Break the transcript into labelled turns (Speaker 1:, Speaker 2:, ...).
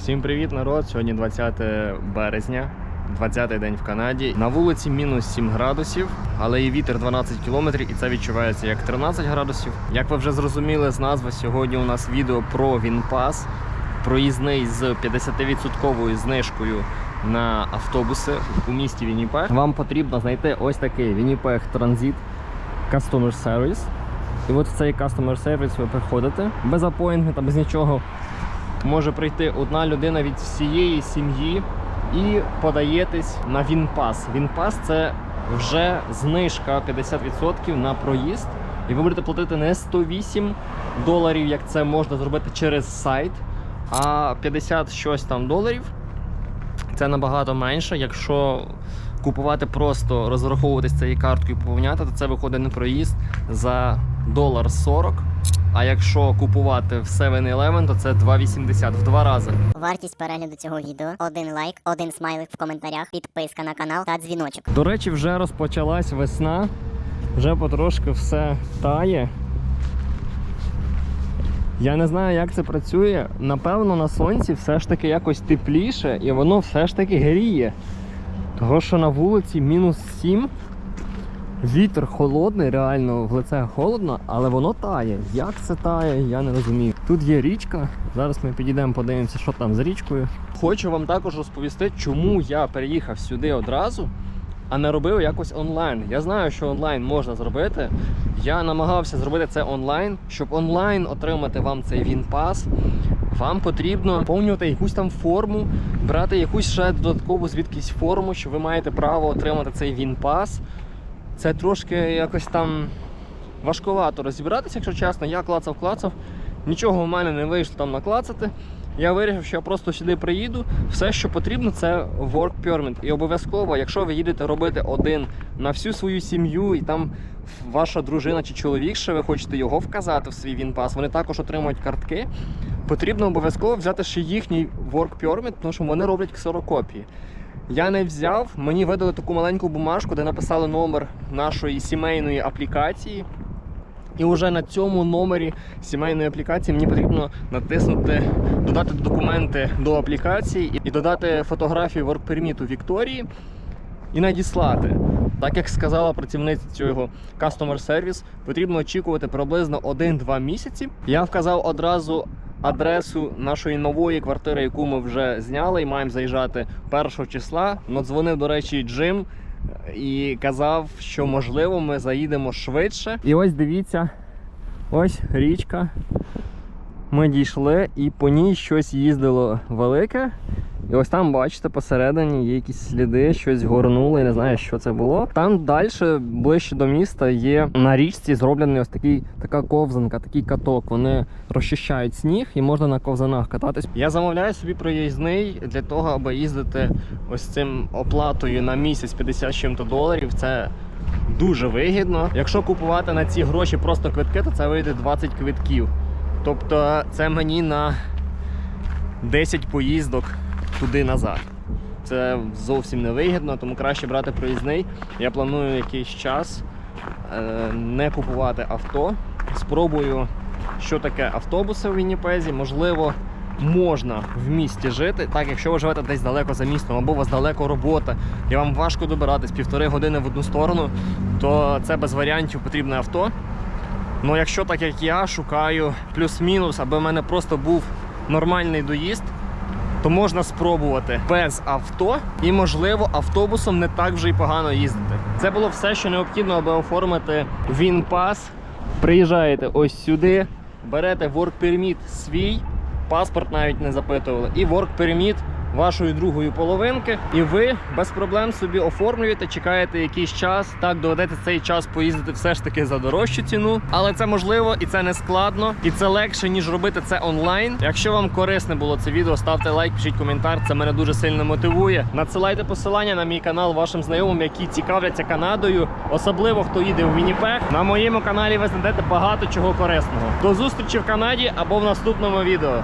Speaker 1: Всім привіт, народ! Сьогодні 20 березня, 20-й день в Канаді. На вулиці мінус 7 градусів, але і вітер 12 кілометрів, і це відчувається як 13 градусів. Як ви вже зрозуміли з назви, сьогодні у нас відео про Вінпас, проїзний з 50% знижкою на автобуси у місті Вінніпег. Вам потрібно знайти ось такий Вінніпег Транзит Customer Service. І от в цей Customer Service ви приходите без апоінтмента, без нічого може прийти одна людина від всієї сім'ї і подаєтесь на Вінпас. Вінпас це вже знижка 50% на проїзд. І ви будете платити не 108 доларів, як це можна зробити через сайт, а 50 щось там доларів. Це набагато менше. Якщо купувати просто розраховуватись цією карткою і поповняти, то це виходить на проїзд за долар 40. А якщо купувати в 7-Eleven, то це 2,80 в два рази.
Speaker 2: Вартість перегляду цього відео один лайк, один смайлик в коментарях, підписка на канал та дзвіночок.
Speaker 1: До речі, вже розпочалась весна, вже потрошки все тає. Я не знаю, як це працює. Напевно, на сонці все ж таки якось тепліше і воно все ж таки гріє. Того, що на вулиці мінус 7. Вітер холодний, реально в лице холодно, але воно тає. Як це тає, я не розумію. Тут є річка. Зараз ми підійдемо, подивимося, що там з річкою. Хочу вам також розповісти, чому я переїхав сюди одразу, а не робив якось онлайн. Я знаю, що онлайн можна зробити. Я намагався зробити це онлайн, щоб онлайн отримати вам цей Вінпас. Вам потрібно заповнювати якусь там форму, брати якусь ще додаткову звідкись форму, що ви маєте право отримати цей Вінпас. Це трошки якось там важкувато розібратися, якщо чесно. Я клацав, клацав. Нічого в мене не вийшло там наклацати. Я вирішив, що я просто сюди приїду. Все, що потрібно, це work permit. І обов'язково, якщо ви їдете робити один на всю свою сім'ю, і там ваша дружина чи чоловік, ще ви хочете його вказати в свій Вінпас, вони також отримують картки. Потрібно обов'язково взяти ще їхній work permit, тому що вони роблять ксерокопії. Я не взяв, мені видали таку маленьку бумажку, де написали номер нашої сімейної аплікації. І вже на цьому номері сімейної аплікації мені потрібно натиснути, додати документи до аплікації і додати фотографію воркперміту Вікторії і надіслати. Так як сказала працівниця цього Customer Service, потрібно очікувати приблизно 1-2 місяці. Я вказав одразу адресу нашої нової квартири, яку ми вже зняли, і маємо заїжджати 1 числа. Надзвонив, до речі, Джим і казав, що можливо ми заїдемо швидше. І ось дивіться, ось річка. Ми дійшли, і по ній щось їздило велике. І ось там, бачите, посередині є якісь сліди, щось горнуло, я не знаю, що це було. Там далі, ближче до міста, є на річці зроблений ось такий така ковзанка, такий каток. Вони розчищають сніг і можна на ковзанах кататись. Я замовляю собі проїзний для того, аби їздити ось цим оплатою на місяць 50 чим-то доларів. Це дуже вигідно. Якщо купувати на ці гроші просто квитки, то це вийде 20 квитків. Тобто це мені на 10 поїздок туди назад. Це зовсім не вигідно, тому краще брати проїзний. Я планую якийсь час е, не купувати авто. Спробую, що таке автобуси в Вінніпезі. Можливо, можна в місті жити. Так, якщо ви живете десь далеко за містом, або у вас далеко робота, і вам важко добиратись півтори години в одну сторону, то це без варіантів потрібне авто. Ну, якщо так як я шукаю плюс-мінус, аби в мене просто був нормальний доїзд, то можна спробувати без авто і, можливо, автобусом не так вже й погано їздити. Це було все, що необхідно, аби оформити Вінпас. Приїжджаєте ось сюди, берете work permit свій, паспорт навіть не запитували, і work permit вашої другої половинки, і ви без проблем собі оформлюєте, чекаєте якийсь час. Так доведеться цей час поїздити все ж таки за дорожчу ціну, але це можливо і це не складно, і це легше ніж робити це онлайн. Якщо вам корисне було це відео, ставте лайк, пишіть коментар. Це мене дуже сильно мотивує. Надсилайте посилання на мій канал вашим знайомим, які цікавляться Канадою, особливо хто їде в Вінніпег. На моєму каналі ви знайдете багато чого корисного. До зустрічі в Канаді або в наступному відео.